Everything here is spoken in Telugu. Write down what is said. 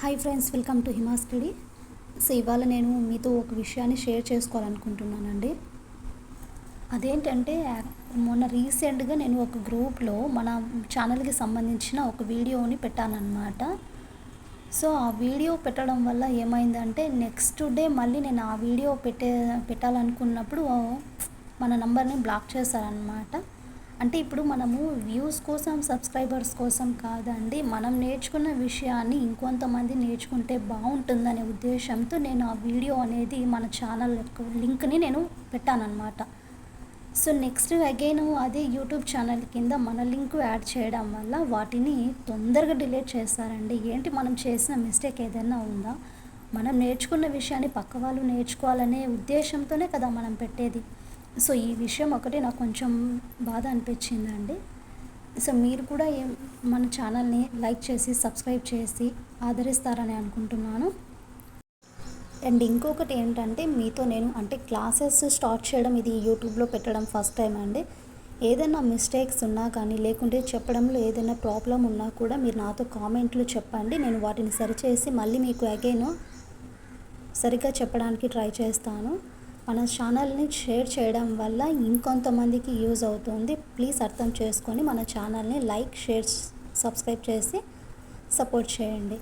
Hi friends welcome to Hima study so ఇవాళ నేను మీతో ఒక విషయాన్ని షేర్ చేసుకోవాలనుకుంటున్నానండి. అదేంటంటే మొన్న రీసెంట్గా నేను ఒక గ్రూప్లో మన ఛానల్కి సంబంధించిన ఒక వీడియోని పెట్టానన్నమాట. సో ఆ వీడియో పెట్టడం వల్ల ఏమైందంటే నెక్స్ట్ డే మళ్ళీ నేను ఆ వీడియో పెట్టే పెట్టాలనుకున్నప్పుడు మన నంబర్ని బ్లాక్ చేశారనమాట అంటే ఇప్పుడు మనము వ్యూస్ కోసం సబ్స్క్రైబర్స్ కోసం కాదండి మనం నేర్చుకున్న విషయాన్ని ఇంకొంతమంది నేర్చుకుంటే బాగుంటుందనే ఉద్దేశంతో నేను ఆ వీడియో అనేది మన ఛానల్ యొక్క లింక్ని నేను పెట్టానన్నమాట. సో నెక్స్ట్ అగైన్ అదే యూట్యూబ్ ఛానల్ కింద మన లింక్ యాడ్ చేయడం వల్ల వాటిని తొందరగా డిలీట్ చేస్తారండి. ఏంటి మనం చేసిన మిస్టేక్ ఏదైనా ఉందా? మనం నేర్చుకున్న విషయాన్ని పక్క వాళ్ళు నేర్చుకోవాలనే ఉద్దేశంతోనే కదా మనం పెట్టేది. సో ఈ విషయం ఒకటి నాకు కొంచెం బాధ అనిపించిందండి. సో మీరు కూడా ఏం మన ఛానల్ని లైక్ చేసి సబ్స్క్రైబ్ చేసి ఆదరిస్తారని అనుకుంటున్నాను. అండ్ ఇంకొకటి ఏంటంటే మీతో నేను అంటే క్లాసెస్ స్టార్ట్ చేయడం ఇది యూట్యూబ్లో పెట్టడం ఫస్ట్ టైం అండి. ఏదైనా మిస్టేక్స్ ఉన్నా కానీ లేకుంటే చెప్పడంలో ఏదైనా ప్రాబ్లం ఉన్నా కూడా మీరు నాతో కామెంట్లు చెప్పండి. నేను వాటిని సరిచేసి మళ్ళీ మీకు అగైన్ సరిగ్గా చెప్పడానికి ట్రై చేస్తాను. మన ఛానల్ని షేర్ చేయడం వల్ల ఇంకొంతమందికి యూజ్ అవుతుంది. ప్లీజ్ అర్థం చేసుకొని మన ఛానల్ని లైక్ షేర్ సబ్స్క్రైబ్ చేసి సపోర్ట్ చేయండి.